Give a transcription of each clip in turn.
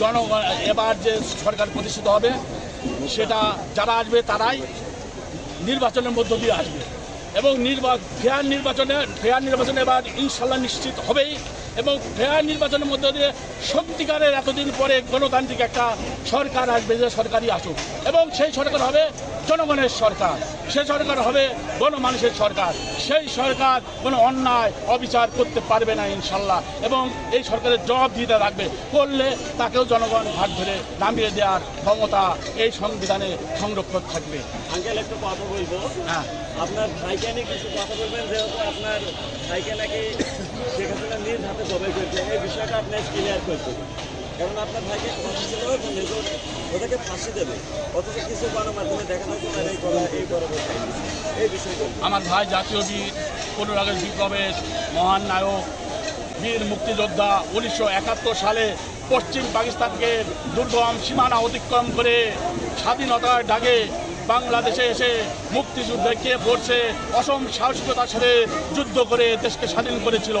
জনগণ, এবার যে সরকার প্রতিষ্ঠিত হবে, সেটা যারা আসবে তারাই নির্বাচনের মধ্য দিয়ে আসবে। এবং নির্বা, ফেয়ার নির্বাচনে ফেয়ার নির্বাচনে এবার ইনশাল্লাহ নিশ্চিত হবেই। এবং ফেয়ার নির্বাচনের মধ্য দিয়ে সত্যিকারের এতদিন পরে গণতান্ত্রিক একটা সরকার আসবে যে সরকারই আসুক। এবং সেই সরকার হবে জনগণের সরকার। সে সরকার হবে গণমানুষের সরকার। সেই সরকার কোনো অন্যায় অবিচার করতে পারবে না ইনশাল্লাহ। এবং এই সরকারের জবাব দিতে রাখবে। করলে তাকেও জনগণ হাত ধরে নামিয়ে দেওয়ার ক্ষমতা এই সংবিধানে সংরক্ষণ থাকবে। আঙ্কেল একটু কথা বলব। হ্যাঁ। আপনার ভাইকে নিয়ে কিছু কথা বলবেন? যেহেতু আপনার ভাইকে নাকি শেখ হাসিনা নিজ হাতে জবাই এই বিষয়টা ক্লিয়ার করতে কারণ আপনার ভাইকে ওদেরকে ফাঁসি দেবে। অথচ কিছু গণমাধ্যমে এই করা এই করা এই বিষয়টা। আমার ভাই জাতীয় বীর পনেরো আগস্ট বিপ্লবের মহান নায়ক, বীর মুক্তিযোদ্ধা উনিশশো একাত্তর সালে পশ্চিম পাকিস্তানকে দুর্গম সীমানা অতিক্রম করে স্বাধীনতার ডাকে বাংলাদেশে এসে মুক্তিযুদ্ধে কে পড়ছে, অসম সাহসিকতার সাথে যুদ্ধ করে দেশকে স্বাধীন করেছিল।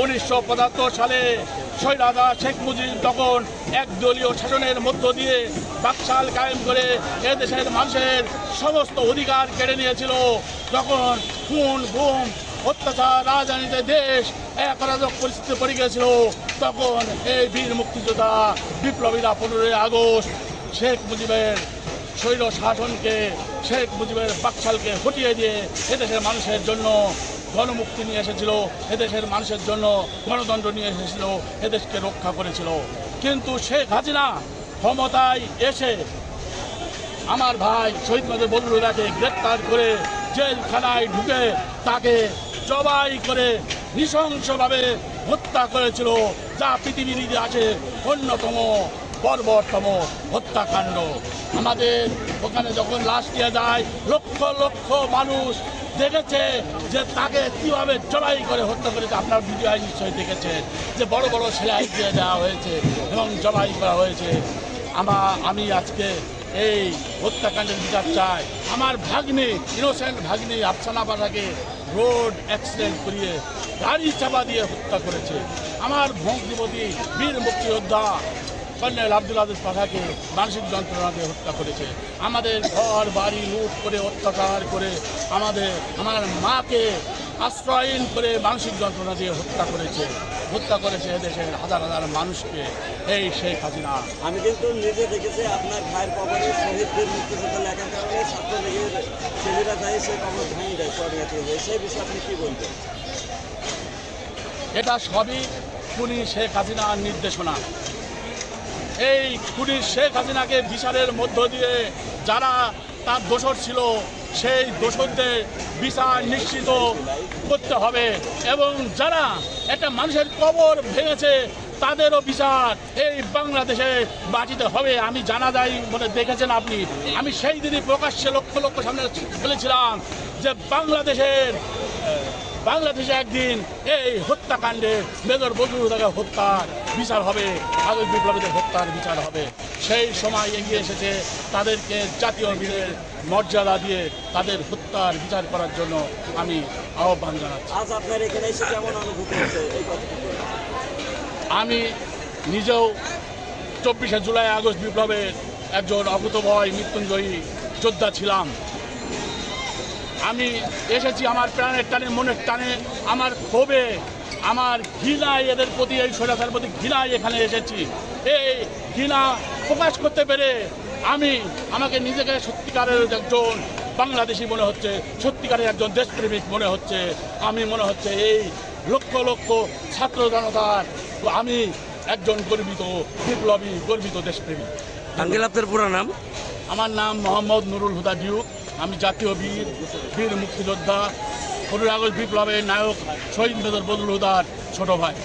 উনিশশো পঁচাত্তর সালে সৈরাদা শেখ মুজিব তখন একদলীয় শাসনের মধ্য দিয়ে বাকশাল কায়েম করে এদেশের মানুষের সমস্ত অধিকার কেড়ে নিয়েছিল। তখন খুন, গুম, অত্যাচার রাজধানীতে দেশ এক অরাজক পরিস্থিতি পড়ে গিয়েছিল, তখন এই বীর মুক্তিযোদ্ধা বিপ্লবীরা পনেরোই আগস্ট শেখ মুজিবের স্বৈর শাসনকে, শেখ মুজিবের বাকশালকে হটিয়ে দিয়ে এদেশের মানুষের জন্য গণমুক্তি নিয়ে এসেছিল, এদেশের মানুষের জন্য গণতন্ত্র নিয়ে এসেছিল, এদেশকে রক্ষা করেছিল। কিন্তু শেখ হাসিনা ক্ষমতায় এসে আমার ভাই শহীদ নজর বদরুল্লাহকে গ্রেপ্তার করে জেলখানায় ঢুকে তাকে জবাই করে নৃশংসভাবে হত্যা করেছিল, যা পৃথিবীর ইতিহাসে অন্যতম বর্বরতম হত্যাকাণ্ড। আমাদের ওখানে যখন লাশ দিয়ে যায়, লক্ষ লক্ষ মানুষ দেখেছে যে তাকে কীভাবে জবাই করে হত্যা করেছে। আপনার ভিডিও নিশ্চয়ই দেখেছেন যে বড় বড় সেলাই দিয়ে দেওয়া হয়েছে এবং জবাই করা হয়েছে। আমা, আমি আজকে এই হত্যাকাণ্ডের বিচার চাই। আমার ভাগ্নে ইনোসেন্ট ভাগ্নে আফসানা পাশাকে রোড অ্যাক্সিডেন্ট করিয়ে গাড়ি চাপা দিয়ে হত্যা করেছে। আমার ভঙ্গিপতি বীর মুক্তিযোদ্ধা কর্নেল আব্দুল আদিস পাঠাকে মানসিক যন্ত্রণা দিয়ে হত্যা করেছে। আমাদের ঘর বাড়ি লুট করে অত্যাচার করে আমাদের আমার মাকে আশ্রয়হীন করে মানসিক যন্ত্রণা দিয়ে হত্যা করেছে। হত্যা করেছে এদেশের হাজার হাজার মানুষকে। এই শেখ হাসিনা। আমি কিন্তু নিজে দেখেছি আপনার ভাইয়ের কবরে শহীদদের মুক্তিযুদ্ধ লেখার কারণে ছাত্রলীগের ছেলেরা যায় সেই কবর ভেঙে দেয় যায় সেই বিষয়ে আপনি কী বলবেন? এটা সবই খুনি শেখ হাসিনার নির্দেশনা। এই খুনি শেখ হাসিনাকে বিচারের মধ্য দিয়ে যারা তার দোষর ছিল, সেই দোষরদের বিচার নিশ্চিত করতে হবে। এবং যারা একটা মানুষের কবর ভেঙেছে, তাদেরও বিচার এই বাংলাদেশে বাঁচিতে হবে। আমি জানা যায় মানে দেখেছেন আপনি। আমি সেই দিনই প্রকাশ্যে লক্ষ লক্ষ সামনে বলেছিলাম যে বাংলাদেশের বাংলাদেশে একদিন এই হত্যাকাণ্ডে মেজর বদরুদ্দাকে হত্যার বিচার হবে আগের বিপ্লবীদের হত্যার বিচার হবে। সেই সময় এগিয়ে এসেছে তাদেরকে জাতীয় বীরের মর্যাদা দিয়ে তাদের হত্যার বিচার করার জন্য আমি আহ্বান জানাচ্ছি। আজ আপনার এখানে এসে কেমন অনুভূতি। আমি নিজেও চব্বিশে জুলাই আগস্ট বিপ্লবের একজন অকুতভয় মৃত্যুঞ্জয়ী যোদ্ধা ছিলাম। আমি এসেছি আমার প্রাণের টানে মনের টানে আমার ক্ষোভে আমার ঘৃণায় এদের প্রতি এই সৈরাচার প্রতি ঘৃণায় এখানে এসেছি। এই ঘৃণা প্রকাশ করতে পেরে আমি আমাকে নিজেকে সত্যিকারের একজন বাংলাদেশি মনে হচ্ছে সত্যিকারের একজন দেশপ্রেমিক মনে হচ্ছে। আমি মনে হচ্ছে এই লক্ষ লক্ষ ছাত্র জনতার আমি একজন গর্বিত বিপ্লবী গর্বিত দেশপ্রেমিক। আঙ্কেল আপনার পুরো নাম? আমার নাম মোহাম্মদ নুরুল হুদা ডিউক আমি জাতীয় বীর বীর মুক্তিযোদ্ধা পনেরো আগস্ট বিপ্লবের নায়ক শহীদ মেজর বদরুল হুদার ছোট ভাই।